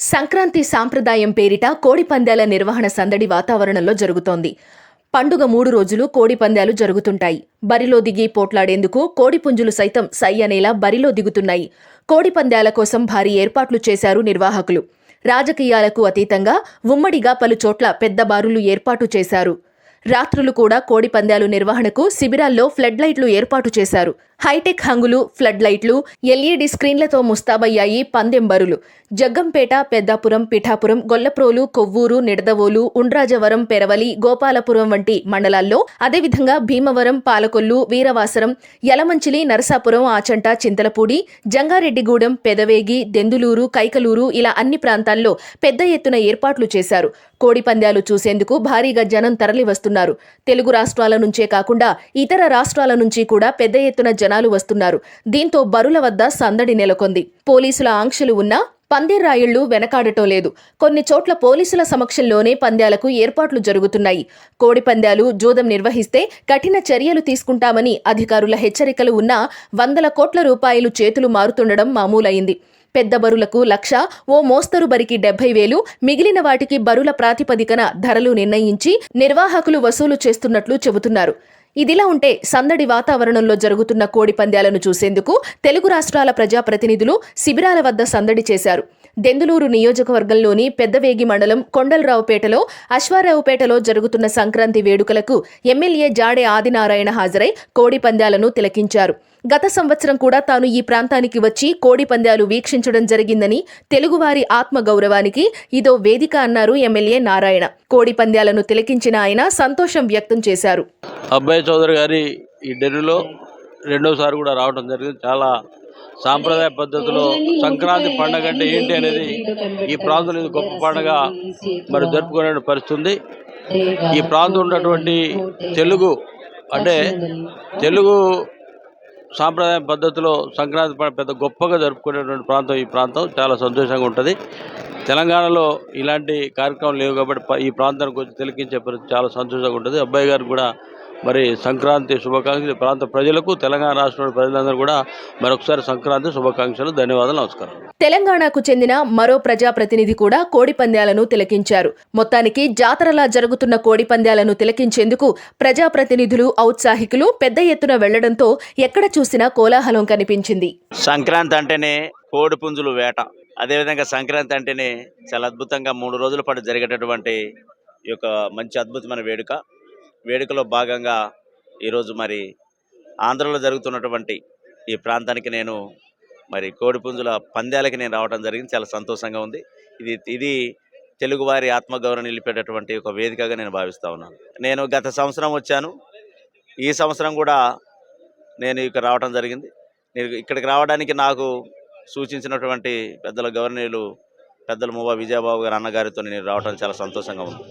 సంక్రాంతి సాంప్రదాయం పేరిట కోడిపందాల నిర్వహణ సందడి వాతావరణంలో జరుగుతోంది. పండుగ మూడు రోజులు కోడిపందాలు జరుగుతుంటాయి. బరిలో దిగి పోట్లాడేందుకు కోడిపుంజులు సైతం సై అనేలా బరిలో దిగుతున్నాయి. కోడిపందాల కోసం భారీ ఏర్పాట్లు చేశారు నిర్వాహకులు. రాజకీయాలకు అతీతంగా ఉమ్మడిగా పలు చోట్ల పెద్ద బారులు ఏర్పాటు చేశారు. రాత్రులు కూడా కోడి పందాలు నిర్వహణకు శిబిరాల్లో ఫ్లడ్ లైట్లు ఏర్పాటు చేశారు. హైటెక్ హంగులు ఫ్లడ్ లైట్లు ఎల్ఈడి స్క్రీన్లతో ముస్తాబయ్యాయి పందెం బరులు జగ్గంపేట పెద్దాపురం పిఠాపురం గొల్లప్రోలు కొవ్వూరు నిడదవోలు ఉండ్రాజవరం పెరవలి గోపాలపురం వంటి మండలాల్లో అదేవిధంగా భీమవరం పాలకొల్లు వీరవాసరం యలమంచిలి నరసాపురం ఆచంట చింతలపూడి జంగారెడ్డిగూడెం పెదవేగి దెందులూరు కైకలూరు ఇలా అన్ని ప్రాంతాల్లో పెద్ద ఎత్తున ఏర్పాట్లు చేశారు. కోడి పందాలు చూసేందుకు భారీగా జనం తరలి వస్తున్నారు తెలుగు రాష్ట్రాల నుంచే కాకుండా ఇతర రాష్ట్రాల నుంచి కూడా పెద్ద ఎత్తున జనాలు వస్తున్నారు. దీంతో బరుల వద్ద సందడి నెలకొంది. పోలీసుల ఆంక్షలు ఉన్నా పందిర్రాయుళ్ళు వెనకాడటం లేదు. కొన్ని చోట్ల పోలీసుల సమక్షంలోనే పంద్యాలకు ఏర్పాట్లు జరుగుతున్నాయి. కోడి పందాలు జూదం నిర్వహిస్తే కఠిన చర్యలు తీసుకుంటామని అధికారుల హెచ్చరికలు ఉన్నా వందల కోట్ల రూపాయలు చేతులు మారుతుండడం మామూలైంది. పెద్ద బరులకు లక్ష ఓ మోస్తరు బరికి డెబ్బై వేలు మిగిలిన వాటికి బరుల ప్రాతిపదికన ధరలు నిర్ణయించి నిర్వాహకులు వసూలు చేస్తున్నట్లు చెబుతున్నారు. ఇదిలా ఉంటే సందడి వాతావరణంలో జరుగుతున్న కోడి పందాలను చూసేందుకు తెలుగు రాష్ట్రాల ప్రజాప్రతినిధులు శిబిరాల వద్ద సందడి చేశారు. దెందులూరు నియోజకవర్గంలోని పెద్దవేగి మండలం కొండలరావుపేటలో అశ్వారావుపేటలో జరుగుతున్న సంక్రాంతి వేడుకలకు ఎమ్మెల్యే జాడే ఆదినారాయణ హాజరై కోడి పందాలను తిలకించారు. గత సంవత్సరం కూడా తాను ఈ ప్రాంతానికి వచ్చి కోడి పందాలు వీక్షించడం జరిగిందని తెలుగువారి ఆత్మ గౌరవానికి ఇదో వేదిక అన్నారు ఎమ్మెల్యే నారాయణ. కోడి పందాలను తిలకించిన ఆయన సంతోషం వ్యక్తం చేశారు. అబ్బాయి చౌదరి గారి ఈ డెర్రీలో రెండోసారి కూడా రావడం జరిగింది. చాలా సాంప్రదాయ పద్ధతిలో సంక్రాంతి పండగ అంటే ఏంటి అనేది ఈ ప్రాంతంలో గొప్ప పండగ మరి జరుపుకునే పరిస్థితుంది ఈ ప్రాంతం ఉన్నటువంటి తెలుగు అంటే తెలుగు సాంప్రదాయ పద్ధతిలో సంక్రాంతి పండుగ పెద్ద గొప్పగా జరుపుకునేటువంటి ప్రాంతం ఈ ప్రాంతం. చాలా సంతోషంగా ఉంటుంది. తెలంగాణలో ఇలాంటి కార్యక్రమాలు లేవు కాబట్టి ఈ ప్రాంతానికి వచ్చి తిలకించే చాలా సంతోషంగా ఉంటుంది. అబ్బాయి గారు కూడా మరి సంక్రాంతి శుభాకాంక్షలు ప్రాంత ప్రజలకు తెలంగాణ రాష్ట్రంలోని ప్రజలందరూ కూడా మరొకసారి సంక్రాంతి శుభాకాంక్షలు ధన్యవాదాలు నమస్కారం. తెలంగాణకు చెందిన మరో ప్రజాప్రతినిధి కూడా కోడి పందాలను తిలకించారు. మొత్తానికి జాతరలా జరుగుతున్న కోడి పందాలను తిలకించేందుకు ప్రజాప్రతినిధులు ఔత్సాహికులు పెద్ద ఎత్తున వెళ్ళడంతో ఎక్కడ చూసినా కోలాహలం కనిపించింది. సంక్రాంతి అంటేనే కోడి పుంజులు వేట. అదేవిధంగా సంక్రాంతి అంటేనే చాలా అద్భుతంగా మూడు రోజుల పాటు జరిగేటటువంటి ఈ యొక్క మంచి అద్భుతమైన వేడుక. వేడుకలో భాగంగా ఈరోజు మరి ఆంధ్రలో జరుగుతున్నటువంటి ఈ ప్రాంతానికి నేను మరి కోడిపుంజుల పందాలకి నేను రావడం జరిగింది. చాలా సంతోషంగా ఉంది. ఇది ఇది తెలుగువారి ఆత్మగౌరవం నిలిపేటటువంటి ఒక వేదికగా నేను భావిస్తూ ఉన్నాను. నేను గత సంవత్సరం వచ్చాను. ఈ సంవత్సరం కూడా నేను ఇక్కడ రావడం జరిగింది. నేను ఇక్కడికి రావడానికి నాకు సూచించినటువంటి పెద్దల గవర్నీయులు పెద్దల మువ్వ విజయబాబు గారి అన్నగారితో నేను రావడం చాలా సంతోషంగా ఉంది.